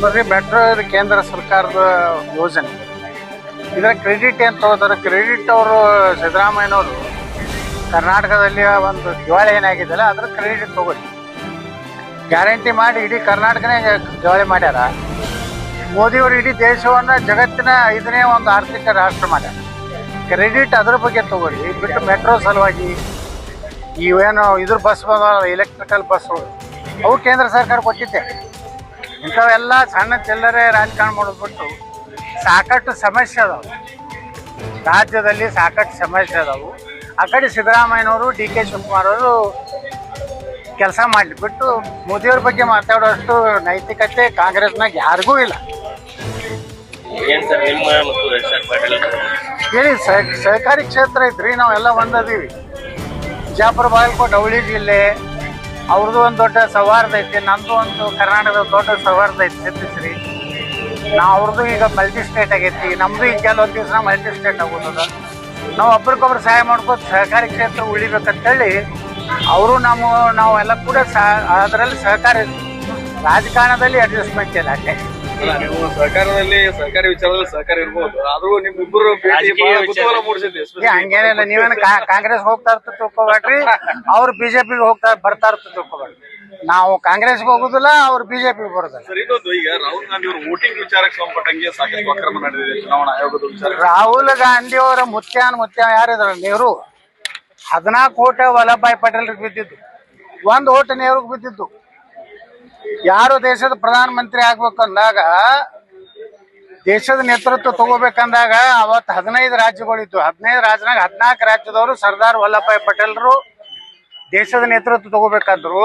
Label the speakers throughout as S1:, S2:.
S1: ನೋಡ್ರಿ ಮೆಟ್ರೋ ಕೇಂದ್ರ ಸರ್ಕಾರದ ಯೋಜನೆ. ಇದರ ಕ್ರೆಡಿಟ್ ಏನು ತಗೋತಾರೆ? ಕ್ರೆಡಿಟ್ ಅವರು ಸಿದ್ದರಾಮಯ್ಯನವರು ಕರ್ನಾಟಕದಲ್ಲಿ ಒಂದು ದಿವಾಳಿ ಏನಾಗಿದೆಯಲ್ಲ ಅದ್ರ ಕ್ರೆಡಿಟ್ ತಗೋರಿ. ಗ್ಯಾರಂಟಿ ಮಾಡಿ ಇಡೀ ಕರ್ನಾಟಕನೇ ದಿವಾಳಿ ಮಾಡ್ಯಾರ. ಮೋದಿಯವರು ಇಡೀ ದೇಶವನ್ನ ಜಗತ್ತಿನ ಐದನೇ ಒಂದು ಆರ್ಥಿಕ ರಾಷ್ಟ್ರ ಮಾಡ್ಯಾರ. ಕ್ರೆಡಿಟ್ ಅದ್ರ ಬಗ್ಗೆ ತಗೋರಿ. ಬಿಟ್ಟು ಮೆಟ್ರೋ ಸಲುವಾಗಿ ಇವೇನು ಇದ್ರ ಬಸ್ ಬಂದವಲ್ಲ ಎಲೆಕ್ಟ್ರಿಕಲ್ ಬಸ್ಗಳು ಅವು ಕೇಂದ್ರ ಸರ್ಕಾರ ಕೊಟ್ಟಿದ್ದೆ. ಇಂಥವೆಲ್ಲ ಸಣ್ಣ ಚಿಲ್ಲರೆ ರಾಜಕಾರಣ ಮಾಡೋದು ಬಿಟ್ಟು ಸಾಕಷ್ಟು ಸಮಸ್ಯೆ ಅದಾವೆ. ರಾಜ್ಯದಲ್ಲಿ ಸಾಕಷ್ಟು ಸಮಸ್ಯೆ ಅದಾವು. ಆ ಕಡೆ ಸಿದ್ದರಾಮಯ್ಯನವರು ಡಿ ಕೆ ಶಿವಕುಮಾರ್ ಅವರು ಕೆಲಸ ಮಾಡಿಬಿಟ್ಟು ಮೋದಿಯವ್ರ ಬಗ್ಗೆ ಮಾತಾಡೋಷ್ಟು ನೈತಿಕತೆ ಕಾಂಗ್ರೆಸ್ನಾಗ ಯಾರಿಗೂ ಇಲ್ಲ. ಹೇಳಿ ಸಹ ಸಹಕಾರಿ ಕ್ಷೇತ್ರ ಐತ್ರಿ ನಾವೆಲ್ಲ ಒಂದದೀವಿ ಬಿಜಾಪುರ ಬಾಗಲಕೋಟೆ ಅವಳಿ ಜಿಲ್ಲೆ ಅವ್ರದ್ದು ಒಂದು ದೊಡ್ಡ ಸೌಹಾರ್ದ ಐತಿ, ನಮ್ದು ಒಂದು ಕರ್ನಾಟಕದ ದೊಡ್ಡ ಸೌಹಾರ್ದ ಐತಿ ಛತ್ತೀಸ್ರಿ ನಾವು ಅವ್ರದ್ದು ಈಗ ಮಲ್ಟಿ ಸ್ಟೇಟ್ ಆಗೈತಿ, ನಮ್ದು ಈಗ ಕೆಲವೊಂದು ದಿವಸ ಮಲ್ಟಿ ಸ್ಟೇಟ್ ಆಗೋದ ನಾವು ಒಬ್ರಿಗೊಬ್ರು ಸಹಾಯ ಮಾಡ್ಕೊಂಡು ಸಹಕಾರಿ ಕ್ಷೇತ್ರ ಉಳಿಬೇಕಂತೇಳಿ, ಅವರು ನಮ್ಮ ನಾವೆಲ್ಲ ಕೂಡ ಸಹ, ಅದರಲ್ಲಿ ಸಹಕಾರ, ರಾಜಕಾರಣದಲ್ಲಿ ಅಡ್ಜಸ್ಟ್ಮೆಂಟ್ ಇಲ್ಲ ಅಷ್ಟೇ
S2: ಅಲ್ಲ, ನೀವು ಸರ್ಕಾರದಲ್ಲಿ ಸರ್ಕಾರಿ ವಿಚಾರದಲ್ಲಿ ಸಹಕಾರ ಇರ್ಬೋದು. ಆದ್ರೂ ನಿಮ್ಮಿಬ್ಬರು ಭೇಟಿ
S3: ರಾಜಕೀಯ
S2: ಬಹಳ
S3: ವಿಚಾರ.
S2: ಕುತೂಹಲ ಮೂಡಿಸಿದೆ
S1: ಏ ಹಂಗೇನಿಲ್ಲ ನೀವೇನು ಕಾಂಗ್ರೆಸ್ ಹೋಗ್ತಾ ಇರ್ತ ತಿಳ್ಕೊಬೇಡ್ರಿ. ಅವ್ರು ಬಿಜೆಪಿಗೆ ಹೋಗ್ತಾ ಬರ್ತಾ ಇರ್ತ ತಿಳ್ಕೊಬೇಡ್ರಿ. ನಾವು ಕಾಂಗ್ರೆಸ್ ಹೋಗುದಿಲ್ಲ ಅವ್ರು ಬಿಜೆಪಿ ಬರೋದಿಲ್ಲ.
S2: ಸರ್ ಇನ್ನೊಂದು ಈಗ ರಾಹುಲ್ ಗಾಂಧಿ ಅವರು ವೋಟಿಂಗ್ ವಿಚಾರಕ್ಕೆ ಸಂಬಂಧಪಟ್ಟಂಗೆ ಸಾಕಷ್ಟು ಅಕ್ರಮ ನಡೆದಿದೆ ಚುನಾವಣಾ ಆಯೋಗದ ವಿಚಾರ.
S1: ರಾಹುಲ್ ಗಾಂಧಿ ಅವರ ಮುತ್ಯಾನ್ ಮುತ್ಯ ಯಾರಿದ್ರ ನೆಹರು. ಹದಿನಾಲ್ಕು ಓಟ ವಲ್ಲಭಾಯ್ ಪಟೇಲ್ರಿಗೆ ಬಿದ್ದಿದ್ದು. ಒಂದು ಓಟ ನೆಹರುಗೆ ಬಿದ್ದಿದ್ದು. ಯಾರು ದೇಶದ ಪ್ರಧಾನಮಂತ್ರಿ ಆಗ್ಬೇಕಂದಾಗ, ದೇಶದ ನೇತೃತ್ವ ತಗೋಬೇಕಂದಾಗ ಅವತ್ತು ಹದಿನೈದು ರಾಜ್ಯಗಳಿತ್ತು ಹದಿನೈದು ರಾಜ್ಯನಾಗ ಹದಿನಾಲ್ಕು ರಾಜ್ಯದವರು ಸರ್ದಾರ್ ವಲ್ಲಭಾಯ್ ಪಟೇಲ್ರು ದೇಶದ ನೇತೃತ್ವ ತಗೋಬೇಕಾದ್ರು.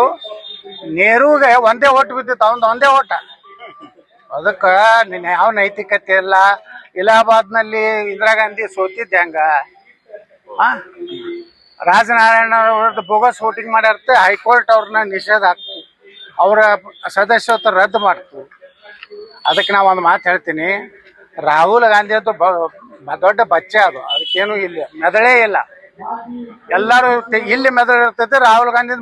S1: ನೆಹರುಗೆ ಒಂದೇ ಓಟ್ ಬಿದ್ದಿತ್ತು ಅವನ್ ಒಂದೇ ಓಟ. ಅದಕ್ಕ ನಿನ್ನ ಯಾವ ನೈತಿಕತೆ ಇಲ್ಲ? ಇಲಹಾಬಾದ್ನಲ್ಲಿ ಇಂದಿರಾ ಗಾಂಧಿ ಸೋತಿದ್ದೆ ಹಂಗ? ರಾಜನಾರಾಯಣ ಅವ್ರದ್ದು ಬೋಗಸ್ ವೋಟಿಂಗ್ ಮಾಡ್ಯಾರ್ತೆ ಹೈಕೋರ್ಟ್ ಅವ್ರನ್ನ ನಿಷೇಧ ಅವರ ಸದಸ್ಯತ್ವ ರದ್ದು ಮಾಡ್ತು. ಅದಕ್ಕೆ ನಾವು ಒಂದು ಮಾತು ಹೇಳ್ತೀನಿ. ರಾಹುಲ್ ಗಾಂಧಿ ಅಂತೂ ದೊಡ್ಡ ಬಚ್ಚೆ ಅದು. ಅದಕ್ಕೇನು ಇಲ್ಲ ಮೆದಳೇ ಇಲ್ಲ. ಎಲ್ಲರೂ ಇಲ್ಲಿ ಮೆದಳು ಇರ್ತೈತೆ ರಾಹುಲ್ ಗಾಂಧಿ